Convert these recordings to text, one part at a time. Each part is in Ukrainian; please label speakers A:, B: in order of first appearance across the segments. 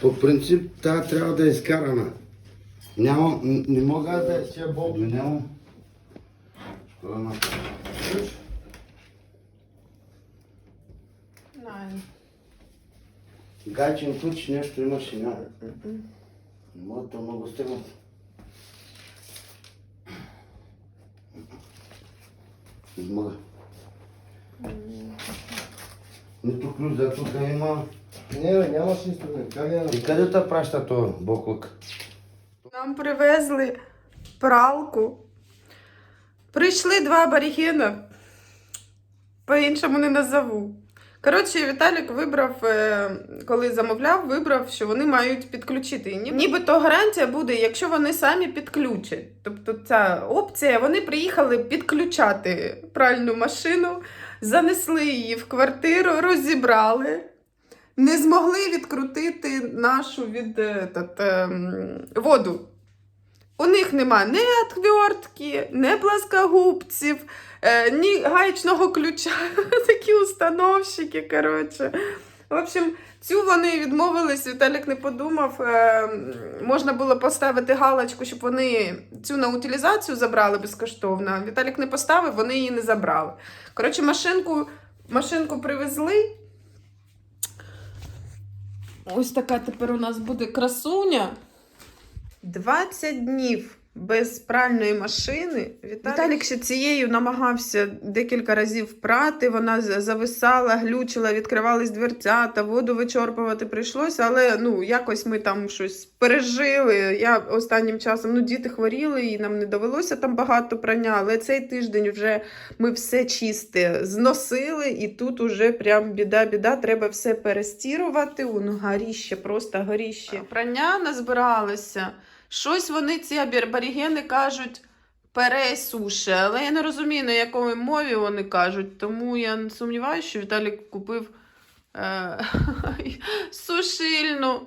A: По принцип, тя трябва да е изкарана. Няма, не мога да е тя бобли, няма. Що да направя? Ключ? Нещо имаш и няма. Моето много стегнато. Не мога. Нито ключ за тук има.
B: Не, бе, нямаш инструмент. Как я
A: И къде праща то боклук?
C: Нам привезли пралку. Прийшли два аборігена. По-іншому не назову. Коротше, Віталік вибрав, е, коли замовляв, вибрав, що вони мають підключити. І ні- Нібито гарантія буде, якщо вони самі підключать. Тобто ця опція, вони приїхали підключати пральну машину, занесли її в квартиру, розібрали. Не змогли відкрутити нашу від е, тат, ем, воду. У них нема ні отвертки, ні плоскогубців, е, ні гаечного ключа. Такі установщики, коротше. В общем, цю вони відмовились, Віталік не подумав. Е, можна було поставити галочку, щоб вони цю на утилізацію забрали безкоштовно. Віталік не поставив, вони її не забрали. Коротше, машинку, машинку привезли. Ось така тепер у нас буде красуня. 20 днів без пральної машини. Віталік, Віталік ще цією намагався декілька разів прати. Вона зависала, глючила, відкривались дверця та воду вичорпувати прийшлося. Але ну якось ми там щось пережили. Я останнім часом ну діти хворіли, і нам не довелося там багато прання. Але цей тиждень вже ми все чисте зносили, і тут уже прям біда-біда, треба все перестірувати. Воно горіще, просто горіще. Прання назбиралося. Щось вони, ці аборігени, кажуть. Пересуше, але я не розумію, на якої мові вони кажуть, тому я сумніваюся, що Віталік купив е- сушильну.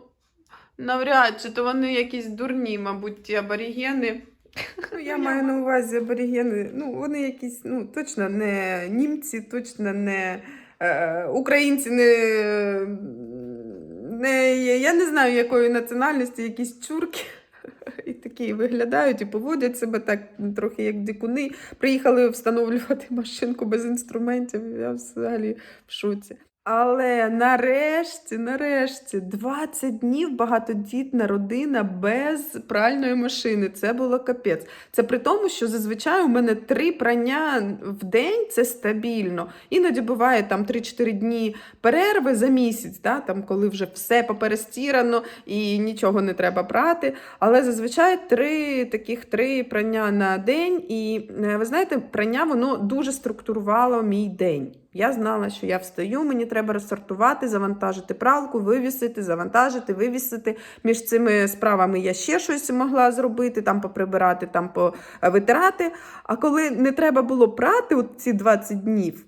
C: Навряд чи то вони якісь дурні, мабуть, ті аборігени. Я маю на увазі аборігени. Ну, вони якісь, ну, точно не німці, точно не е, українці, не, не. Я не знаю, якої національності, якісь чурки. І такі виглядають і поводять себе так ну, трохи як дикуни. Приїхали встановлювати машинку без інструментів. Я взагалі в шоці. Але нарешті, нарешті, 20 днів багатодітна родина без пральної машини. Це було капець. Це при тому, що зазвичай у мене три прання в день це стабільно. Іноді буває там 3-4 дні перерви за місяць, да, там, коли вже все поперестірано і нічого не треба прати. Але зазвичай три таких три прання на день. І е, ви знаєте, прання воно дуже структурувало мій день. Я знала, що я встаю, мені треба розсортувати, завантажити пралку, вивісити, завантажити, вивісити. Між цими справами я ще щось могла зробити, там поприбирати, там повитирати. А коли не треба було прати ці 20 днів,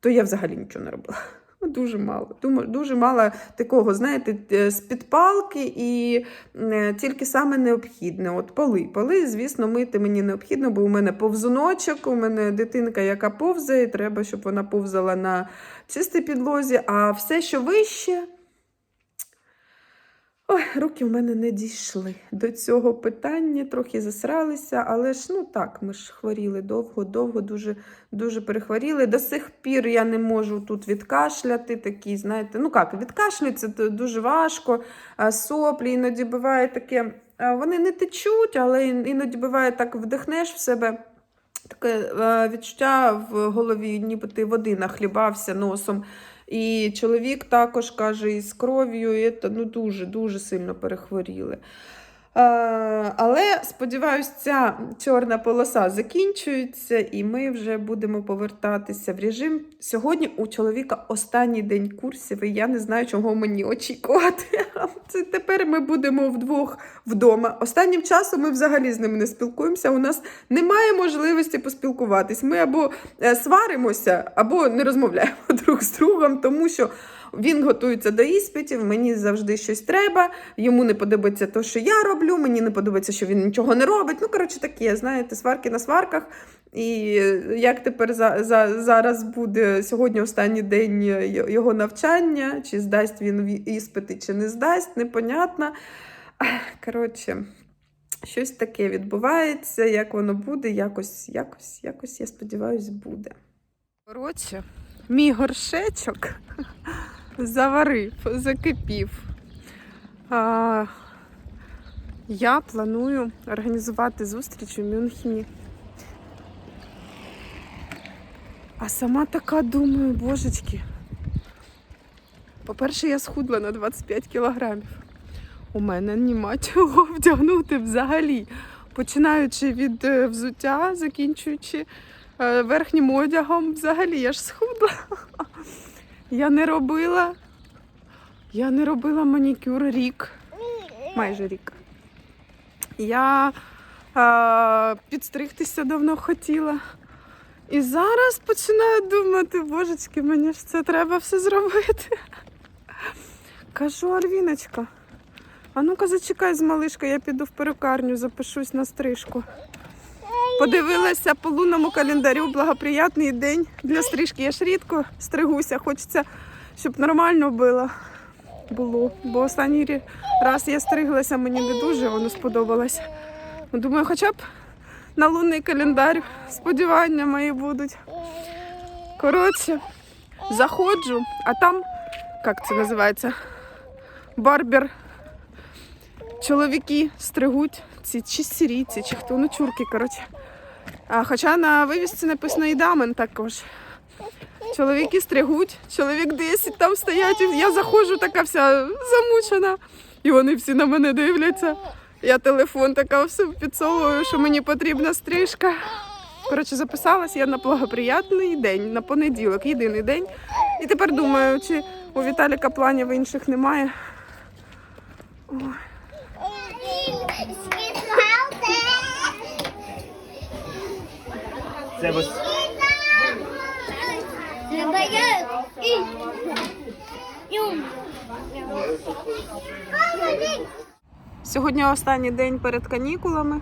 C: то я взагалі нічого не робила. Ну, Дуже мало. Дуже мало такого, знаєте, е, з-під палки і е, тільки саме необхідне. От поли. Поли, звісно, мити мені необхідно, бо у мене повзуночок, у мене дитинка, яка повзає, треба, щоб вона повзала на чистій підлозі, а все, що вище. Ой, руки в мене не дійшли до цього питання, трохи засралися, але ж ну так, ми ж хворіли довго, довго, дуже, дуже перехворіли. До сих пір я не можу тут відкашляти, такі, знаєте, ну як, відкашлюється це дуже важко, соплі іноді буває таке, вони не течуть, але іноді буває так, вдихнеш в себе. Таке відчуття в голові, ніби ти води нахлібався носом. І чоловік також каже, із кров'ю, ну, дуже, дуже сильно перехворіли. Е, але сподіваюся, ця чорна полоса закінчується, і ми вже будемо повертатися в режим. Сьогодні у чоловіка останній день курсів, і я не знаю, чого мені очікувати. Це тепер ми будемо вдвох вдома. Останнім часом ми взагалі з ним не спілкуємося. У нас немає можливості поспілкуватись. Ми або е, сваримося, або не розмовляємо друг з другом, тому що він готується до іспитів, мені завжди щось треба. Йому не подобається те, що я роблю, мені не подобається, що він нічого не робить. Ну, коротше, таке, знаєте, сварки на сварках. І як тепер за, за, зараз буде сьогодні останній день його навчання, чи здасть він іспити, чи не здасть, непонятно. Коротше, щось таке відбувається, як воно буде, якось, якось, якось, я сподіваюся, буде. Коротше, мій горшечок заварив, закипів. А, я планую організувати зустріч у Мюнхені. А сама така думаю, божечки. По-перше, я схудла на 25 кілограмів. У мене нема чого вдягнути взагалі. Починаючи від е, взуття, закінчуючи е, верхнім одягом, взагалі я ж схудла. Я не робила. Я не робила манікюр рік. Майже рік. Я е, підстригтися давно хотіла. І зараз починаю думати, божечки, мені ж це треба все зробити. Кажу, Альвіночка, а ну-ка зачекай з малишкою, я піду в перукарню, запишусь на стрижку. Подивилася по лунному календарю, благоприятний день для стрижки. Я ж рідко стригуся, хочеться, щоб нормально було. було. Бо останній раз я стриглася, мені не дуже воно сподобалось. Ну, Думаю, хоча б на лунний календар сподівання мої будуть. Коротше, заходжу, а там, як це називається? Барбер. Чоловіки стригуть ці чи сирійці, чи хто, ну чурки, коротше. Хоча на вивісці написано і дамен також. Чоловіки стригуть, чоловік 10 там стоять, і я заходжу така вся замучена. І вони всі на мене дивляться. Я телефон така все підсовую, що мені потрібна стрижка. Коротше, записалась я на благоприятний день, на понеділок, єдиний день. І тепер думаю, чи у Віталіка планів інших немає. Ой.
B: Це
C: Сьогодні останній день перед канікулами.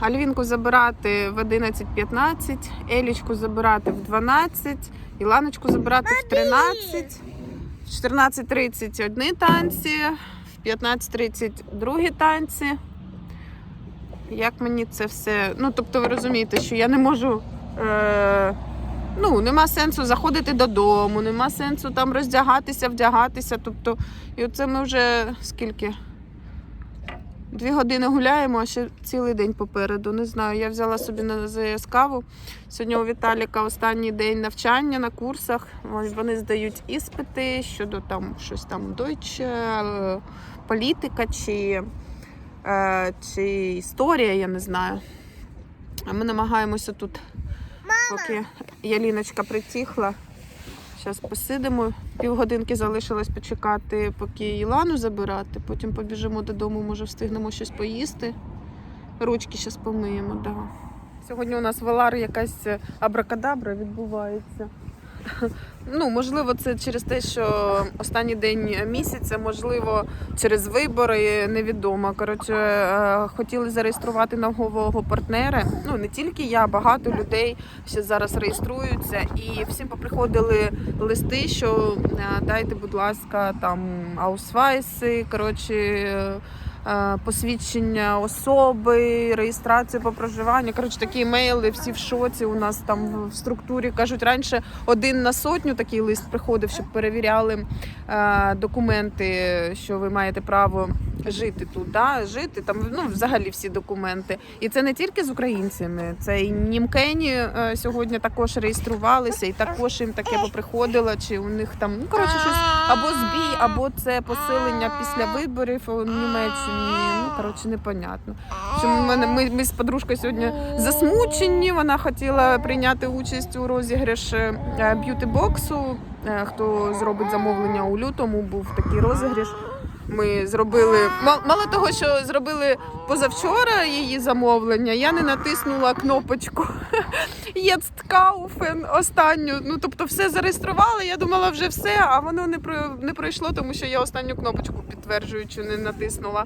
C: Альвінку забирати в 11.15, Елічку забирати в 12, Іланочку забирати в 13, в 14.30 одні танці, в 15.30 другі танці. Як мені це все. Ну, тобто, ви розумієте, що я не можу. Е... Ну, нема сенсу заходити додому, нема сенсу там роздягатися, вдягатися. Тобто, і оце ми вже скільки? Дві години гуляємо, а ще цілий день попереду. Не знаю. Я взяла собі на ЗС каву. Сьогодні у Віталіка останній день навчання на курсах. Вони- здають іспити щодо там щось там Deutsche, е, політика чи, чи історія, я не знаю. А ми намагаємося тут, поки Яліночка притихла. Зараз посидимо. Півгодинки залишилось почекати, поки Ілану забирати. Потім побіжимо додому, може встигнемо щось поїсти. Ручки зараз помиємо. Да. Сьогодні у нас в Алар якась абракадабра відбувається. Ну, можливо, це через те, що останній день місяця, можливо, через вибори, невідомо. Коротше, е, хотіли зареєструвати нового партнера. Ну, не тільки я, багато людей ще зараз реєструються, і всім поприходили листи, що е, дайте, будь ласка, там аусвайси, коротше. Е, Посвідчення особи, реєстрацію по проживанню. Коротше, такі мейли, всі в шоці. У нас там в структурі кажуть, раніше один на сотню такий лист приходив, щоб перевіряли е, документи, що ви маєте право жити тут, да? жити там ну, взагалі всі документи. І це не тільки з українцями, це і німкені е, сьогодні також реєструвалися, і також їм таке поприходило, чи у них там ну коротше щось або збій, або це посилення після виборів у Німеччині. Ну коротше, непонятно. Що ми, мене- ми, ми з подружкою сьогодні засмучені. Вона хотіла прийняти участь у розіграші б'юті боксу. Хто зробить замовлення у лютому, був такий розіграш. Ми зробили мало того, що зробили позавчора її замовлення. Я не натиснула кнопочку kaufen останню. Ну тобто, все зареєстрували. Я думала, вже все, а воно не не пройшло, тому що я останню кнопочку підтверджуючу не натиснула.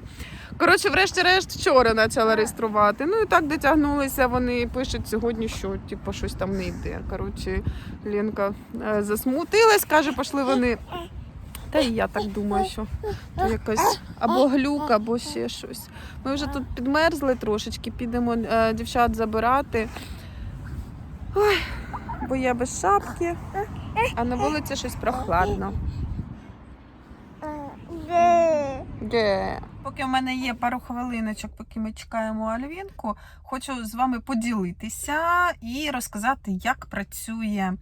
C: Коротше, врешті-решт, вчора почала реєструвати. Ну і так дотягнулися. Вони пишуть сьогодні, що типу, щось там не йде. Коротше, Ленка е, засмутилась, каже, пішли вони. Та і я так думаю, що якось або глюк, або ще щось. Ми вже тут підмерзли трошечки, підемо е, дівчат забирати. Ой, бо я без шапки, а на вулиці щось прохладно. Ге. Поки в мене є пару хвилиночок, поки ми чекаємо Альвінку, хочу з вами поділитися і розказати, як працює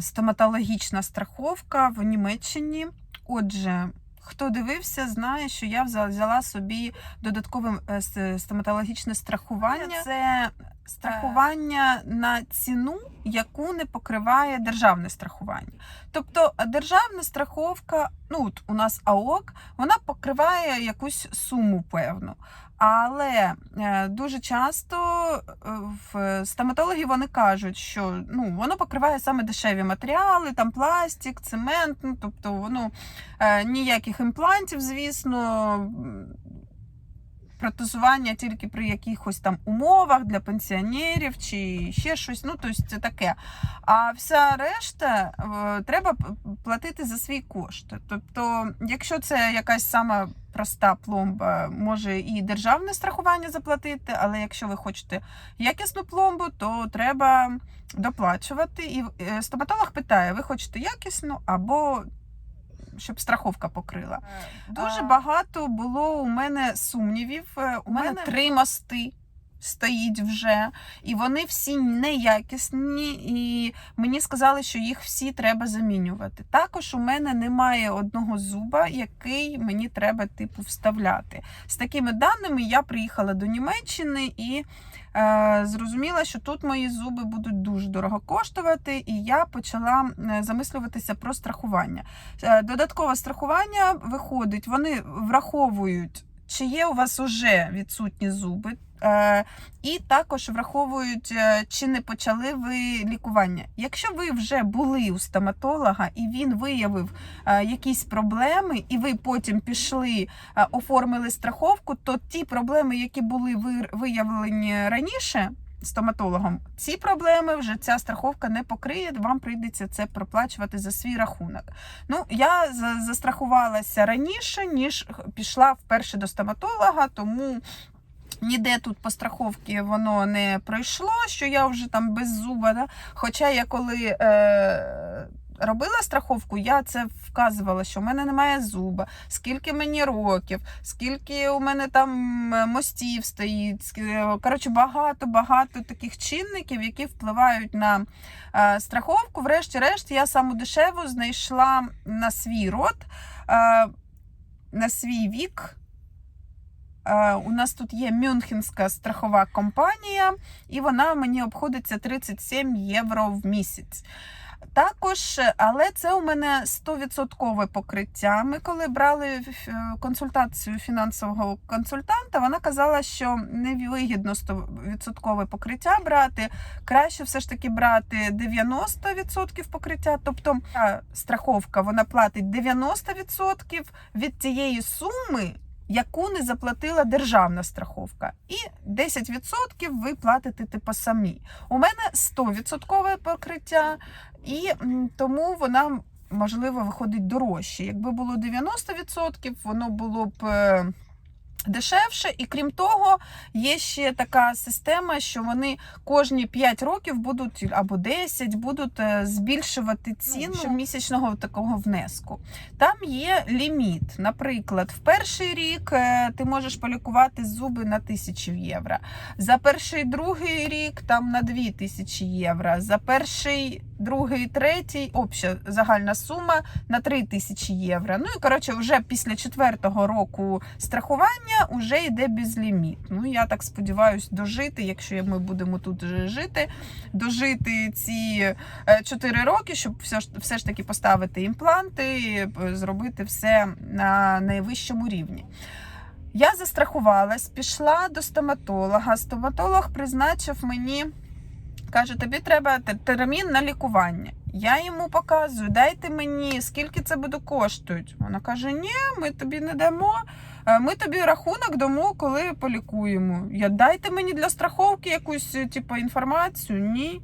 C: стоматологічна страховка в Німеччині. Отже, хто дивився, знає, що я взяла- взяла собі додаткове е, стоматологічне страхування. Це страхування на ціну, яку не покриває державне страхування. Тобто е, державна страховка, ну от у нас АОК, вона покриває якусь суму певну. Але е, дуже часто е, в стоматологи вони кажуть, що ну, воно покриває саме дешеві матеріали, там пластик, цемент, ну, тобто воно ніяких імплантів, звісно. Протезування тільки при якихось там умовах для пенсіонерів чи ще щось. Ну, тобто це таке. А вся решта е, треба платити за свій кошт. Тобто, якщо це якась сама проста пломба, може і державне страхування заплатити, але якщо ви хочете якісну пломбу, то треба доплачувати. І е, стоматолог питає: ви хочете якісну або щоб страховка покрила. Дуже багато було у мене сумнівів. Е, У мене
D: мене-
C: три мости. Стоїть вже, і вони всі неякісні, і мені сказали, що їх всі треба замінювати. Також у мене немає одного зуба, який мені треба типу вставляти. З такими даними я приїхала до Німеччини і е, зрозуміла, що тут мої зуби будуть дуже дорого коштувати, і я почала е, замислюватися про страхування. Е, Додаткове страхування виходить, вони враховують, чи є у вас уже відсутні зуби. Е, І також враховують, е, чи не почали ви лікування. Якщо ви вже були у стоматолога і він виявив е, якісь проблеми, і ви потім пішли, оформили страховку, то ті проблеми, які були ви- виявлені раніше, стоматологом, ці проблеми вже ця страховка не покриє. Вам прийдеться це проплачувати за свій рахунок. Ну, я за- застрахувалася раніше, ніж пішла вперше до стоматолога, тому. Ніде тут по страховці воно не пройшло, що я вже там без зуба. Да? Хоча я коли е, робила страховку, я це вказувала, що в мене немає зуба, скільки мені років, скільки у мене там е, мостів стоїть. Коротше, багато-багато таких чинників, які впливають на е, страховку. Врешті-решт, я саму дешеву знайшла на свій рот, е, на свій вік. Е, У нас тут є Мюнхенська страхова компанія, і вона мені обходиться 37 євро в місяць. Також, але це у мене 100% покриття. Ми коли брали е, консультацію фінансового консультанта, вона казала, що невигідно 100% покриття брати. Краще все ж таки брати 90% покриття. Тобто страховка вона платить 90% від тієї суми, яку не заплатила державна страховка. І 10% ви платите типу самі. У мене 100% покриття, і тому вона. Можливо, виходить дорожче. Якби було 90%, воно було б е, дешевше. І крім того, є ще така система, що вони кожні 5 років будуть або 10 будуть е, збільшувати ціну щомісячного такого внеску. Там є ліміт. Наприклад, в перший рік е, ти можеш полікувати зуби на 1000 євро. За перший другий рік там на 2000 євро. За перший, другий, третій обща загальна сума на 3000 євро. Ну і коротше, вже після четвертого року страхування вже йде безліміт. Ну, я так сподіваюся, дожити, якщо ми будемо тут жити, дожити ці 4 роки, щоб все ж, все ж таки поставити імпланти, е, зробити все на найвищому рівні. Я застрахувалась, пішла до стоматолога. Стоматолог призначив мені, каже, тобі треба те- термін на лікування. Я йому показую, дайте мені, скільки це буде коштувати. Вона каже: Ні, ми тобі не дамо. е, Ми тобі рахунок дамо, коли полікуємо. Я дайте мені для страховки якусь е, типу, інформацію. Ні.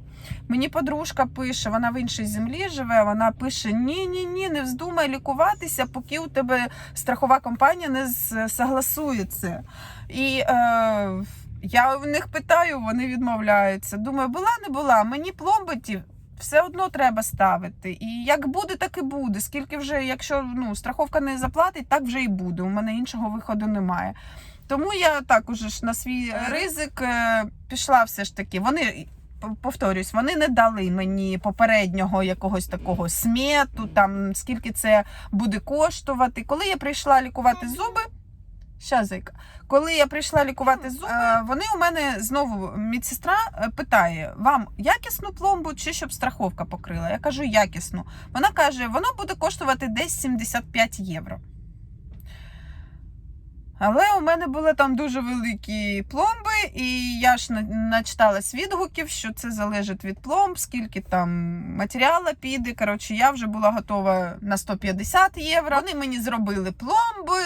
C: Мені подружка пише, вона в іншій землі живе. Вона пише: Ні, ні, ні, не вздумай лікуватися, поки у тебе страхова компанія не з- согласує це. І е, я в них питаю, вони відмовляються. Думаю, була не була, мені пломбиті все одно треба ставити. І як буде, так і буде. Скільки вже, якщо ну, страховка не заплатить, так вже і буде. У мене іншого виходу немає. Тому я так уже ж на свій ризик е, пішла все ж таки. Вони. Повторюсь, вони не дали мені попереднього якогось такого смету, там скільки це буде коштувати. Коли я прийшла лікувати зуби, Ща, зайка. Коли я прийшла лікувати зуби, е, вони у мене знову медсестра е, питає: вам якісну пломбу чи щоб страховка покрила? Я кажу якісну. Вона каже, воно буде коштувати десь 75 євро. Але у мене були там дуже великі пломби, і я ж на- начиталась відгуків, що це залежить від пломб, скільки там матеріала піде. Коротше, я вже була готова на 150 євро. Вони мені зробили пломби.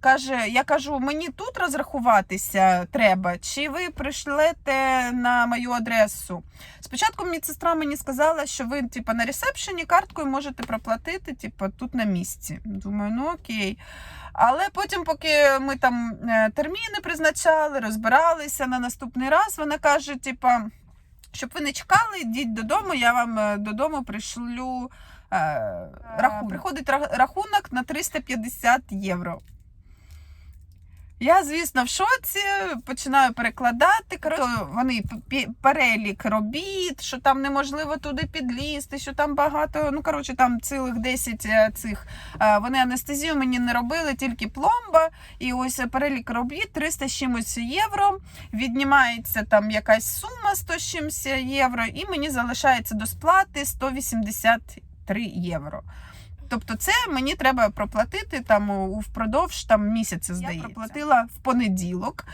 C: Каже, я кажу, мені тут розрахуватися треба, чи ви прийшлете на мою адресу? Спочатку медсестра мені сказала, що ви типу, на ресепшені карткою можете проплатити, типу, тут на місці. Думаю, ну окей. Але потім, поки ми там е, терміни призначали, розбиралися на наступний раз, вона каже: типа, щоб ви не чекали, йдіть додому, я вам е, додому пришлю е, рахунок. Приходить рахунок на 350 євро. Я, звісно, в шоці, починаю перекладати. Коротше, вони перелік робіт, що там неможливо туди підлізти, що там багато. Ну, коротше, там цілих 10 е, цих. е, Вони анестезію мені не робили, тільки пломба. І ось перелік робіт 300 з чимось євро. Віднімається там якась сума 100 з чимось євро, і мені залишається до сплати 183 євро. Тобто, це мені треба проплатити там впродовж там місяця, здається. Я проплатила в понеділок.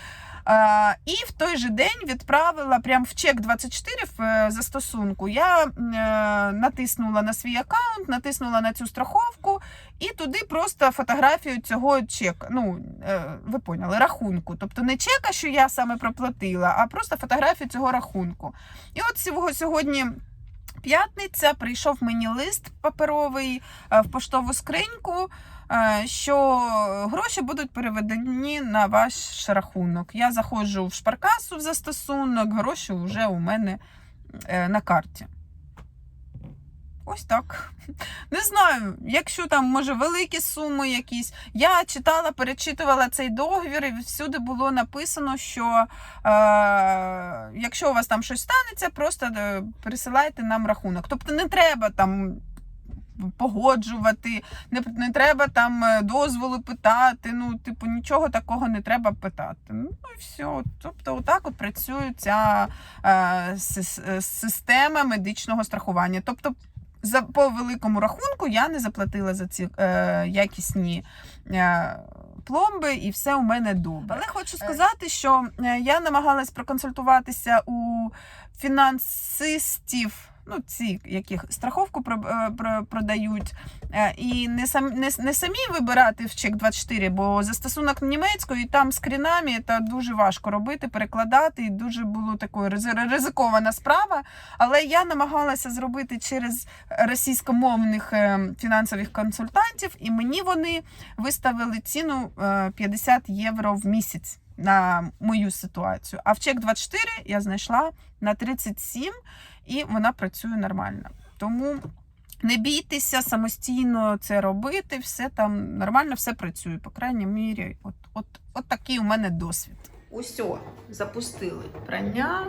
C: А, і в той же день відправила прям в чек 24 в е, застосунку. Я е, натиснула на свій аккаунт, натиснула на цю страховку і туди просто фотографію цього чека. Ну, е, ви поняли, рахунку. Тобто не чека, що я саме проплатила, а просто фотографію цього рахунку. І от сього- сьогодні. П'ятниця прийшов мені лист паперовий е, в поштову скриньку, е, що гроші будуть переведені на ваш рахунок. Я заходжу в шпаркасу в застосунок, гроші вже у мене е, на карті. Ось так. Не знаю, якщо там, може, великі суми якісь. Я читала, перечитувала цей договір, і всюди було написано, що е, якщо у вас там щось станеться, просто е, присилайте нам рахунок. Тобто не треба там. Погоджувати, не, не треба там е, дозволу питати. Ну, типу, нічого такого не треба питати. Ну і все. Тобто, отак от працює ця е, е, система медичного страхування. Тобто, за по великому рахунку я не заплатила за ці е, якісні е, пломби, і все у мене добре. Але хочу сказати, що е, я намагалась проконсультуватися у фінансистів. Ну, ці, яких страховку е, про, продають, Е, і не, сам, не, не самі вибирати в чек 24, бо застосунок німецької, там з це дуже важко робити, перекладати, і дуже було такою ризикована справа. Але я намагалася зробити через російськомовних е, фінансових консультантів, і мені вони виставили ціну е, 50 євро в місяць на мою ситуацію. А в чек 24 я знайшла на 37, і вона працює нормально. Тому не бійтеся самостійно це робити, все там нормально, все працює. По крайній мірі, от, от, от такий у мене досвід. Усьо, запустили прання.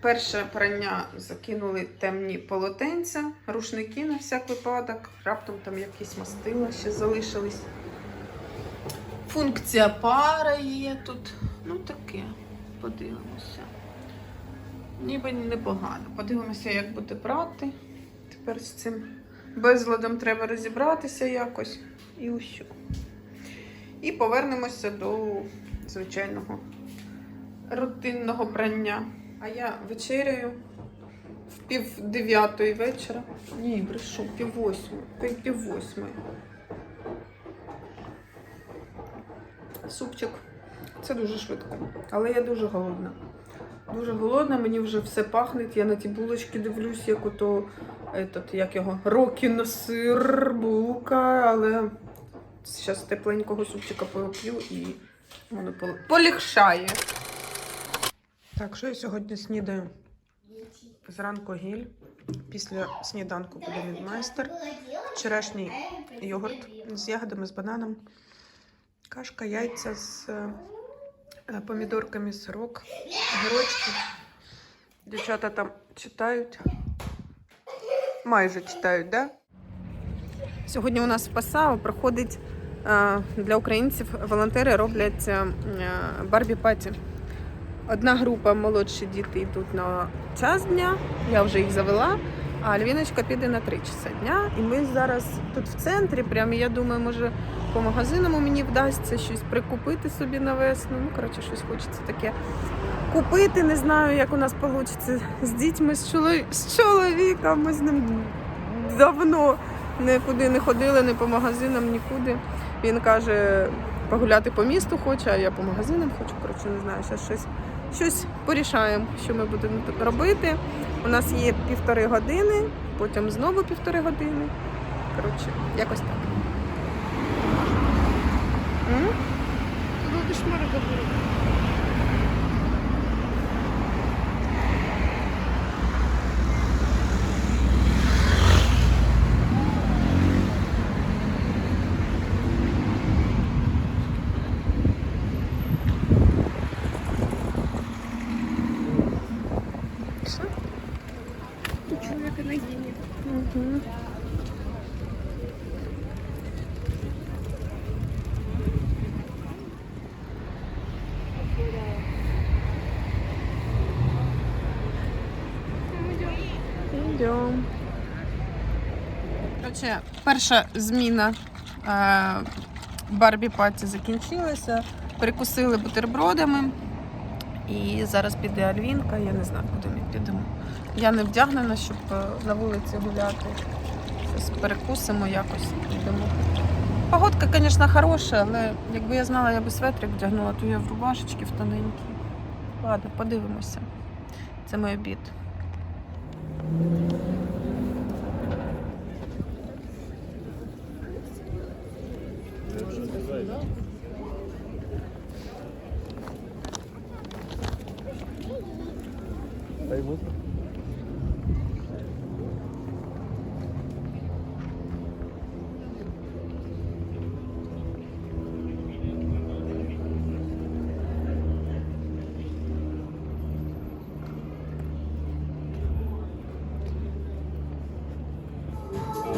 C: Перше прання закинули темні полотенця, рушники на всяк випадок, раптом там якісь мастила ще залишились. Функція пара є тут. Ну таке. Подивимося. Ніби непогано. Подивимося, як буде брати. Тепер з цим безладом треба розібратися якось. І усю. І повернемося до звичайного рутинного прання. А я вечеряю в пів дев'ятої вечора. Ні, брешу, пів восьмої. Пів, пів восьмої. Супчик. Це дуже швидко. Але я дуже голодна. Дуже голодна, мені вже все пахне. Я на ті булочки дивлюсь, як ото этот, як його рокі на сир, булка, але зараз тепленького супчика поп'ю і воно пол- полегшає. Так, що я сьогодні снідаю? Зранку гіль. Після сніданку буде відмайстер. Вчорашній йогурт з ягодами, з бананом. Кашка, яйця з помідорками, сирок, грочки. Дівчата там читають. Майже читають, да? Сьогодні у нас в Пасао проходить е, для українців волонтери роблять е, Барбі Паті. Одна група молодші діти йдуть на час дня, я вже їх завела, а Альвіночка піде на 3 часа дня. І ми зараз тут в центрі, прямо я думаю, може по магазинам мені вдасться щось прикупити собі на весну. Ну, коротше, щось хочеться таке купити. Не знаю, як у нас вийде з дітьми, з, чолові... з чоловіком. Ми з ним давно нікуди не ходили, не по магазинам, нікуди. Він каже, погуляти по місту хоче, а я по магазинам хочу. Коротше, не знаю, зараз щось, щось порішаємо, що ми будемо тут робити. У нас є півтори години, потім знову півтори години. Коротше, якось так.
D: Hı? Kızıl
C: düşmanı kabul Короче, перша зміна е, Барбі Паті закінчилася. Перекусили бутербродами. І зараз піде Альвінка, я не знаю, куди ми підемо. Я не вдягнена, щоб е, на вулиці гуляти. Щось перекусимо якось підемо. Погодка, звісно, хороша, але якби я знала, я би светрик вдягнула, то я в рубашечки в тоненькій. Ладно, подивимося. Це мій обід.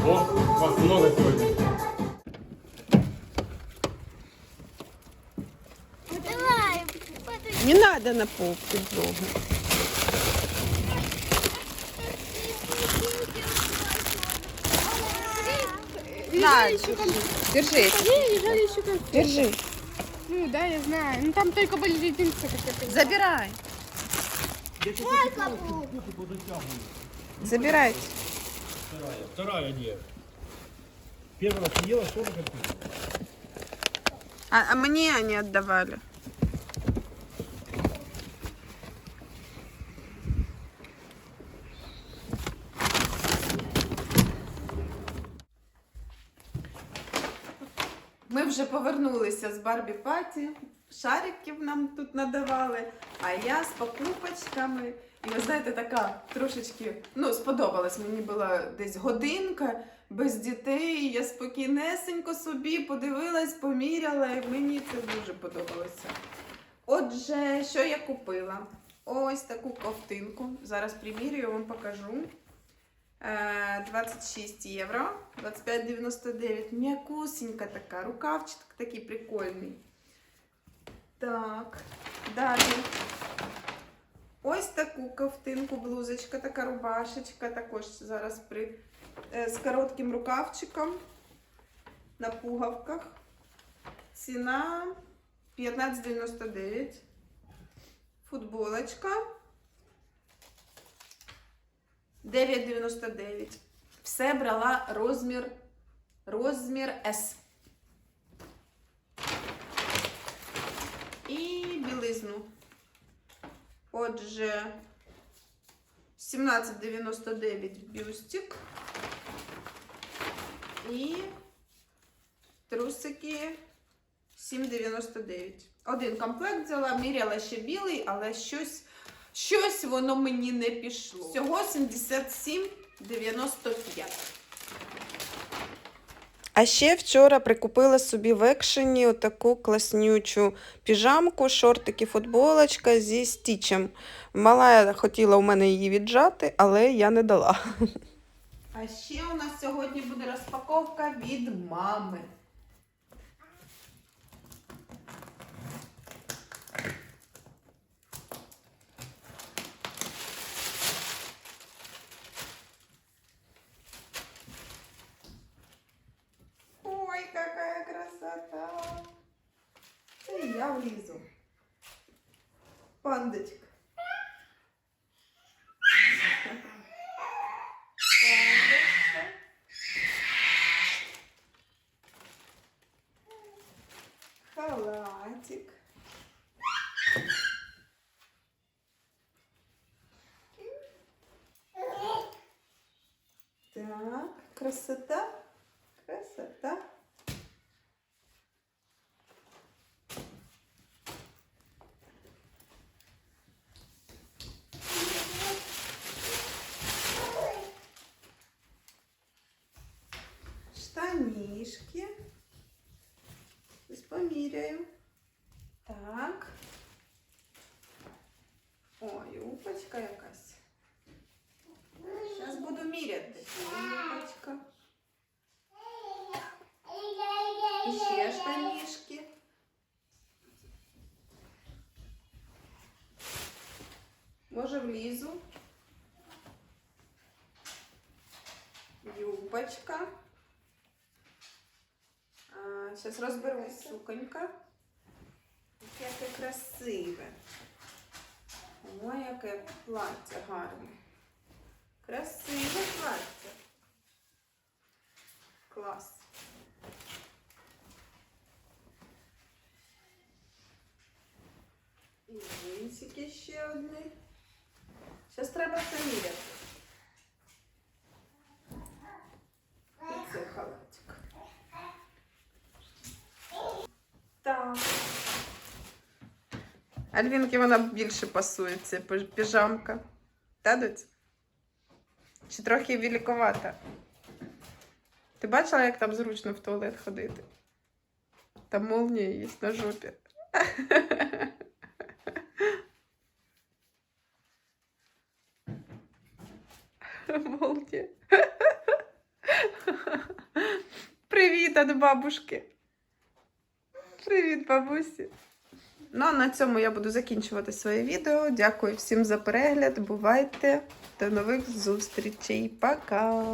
E: Ого, вас много сегодня.
D: Давай,
C: Не треба на пол підлогу. На, держи.
D: лежали еще как
C: Держи.
D: Ну да, я знаю. Ну там только были единицы какая-то.
C: Забирай. Забирайте.
E: Вторая где? Первого съела, что то
C: А, а мне они отдавали. Ми вже повернулися з Барбі Паті. Шариків нам тут надавали, а я з покупочками. І ви знаєте, така трошечки ну, сподобалась. Мені була десь годинка без дітей. Я спокійнесенько собі подивилась, поміряла, і мені це дуже подобалося. Отже, що я купила? Ось таку ковтинку. Зараз примірюю, вам покажу. Е, 26 євро. 25,99. М'якусенька така. Рукавчик такий прикольний. Так. Далі. Ось таку ковтинку, блузочка, така рубашечка. Також зараз при, е, з коротким рукавчиком на пуговках. Ціна 15,99. Футболочка 9,99. Все брала розмір, розмір S. І білизну. Отже, 17,99 бюстик. І трусики 7,99. Один комплект взяла, міряла ще білий, але щось, щось воно мені не пішло. Всього 77,95. А ще вчора прикупила собі в екшені отаку класнючу піжамку, шортики, футболочка зі стічем. Мала хотіла у мене її віджати, але я не дала. А ще у нас сьогодні буде розпаковка від мами. красота, красота. Штанишки. Ось поміряю. Так. Ой, упочка якась. Буду міряти. Юбочка. І ще штанішки. Може влізу. Юбочка. Зараз розберусь, суконька. Яке красиве. Ой, яке плаття гарне. Красиве плаття. Клас. І джинсики ще одні. Зараз треба це міряти. І це халатик. Так. Альвінки вона більше пасує, це пі- піжамка. Та, доць? Чи трохи великовата? Ти бачила, як там зручно в туалет ходити? Там молнія є на жопі. Молнія. Привіт від бабушки. Привіт, бабусі. Ну, а на цьому я буду закінчувати своє відео. Дякую всім за перегляд. Бувайте. До нових зустрічей. Пока!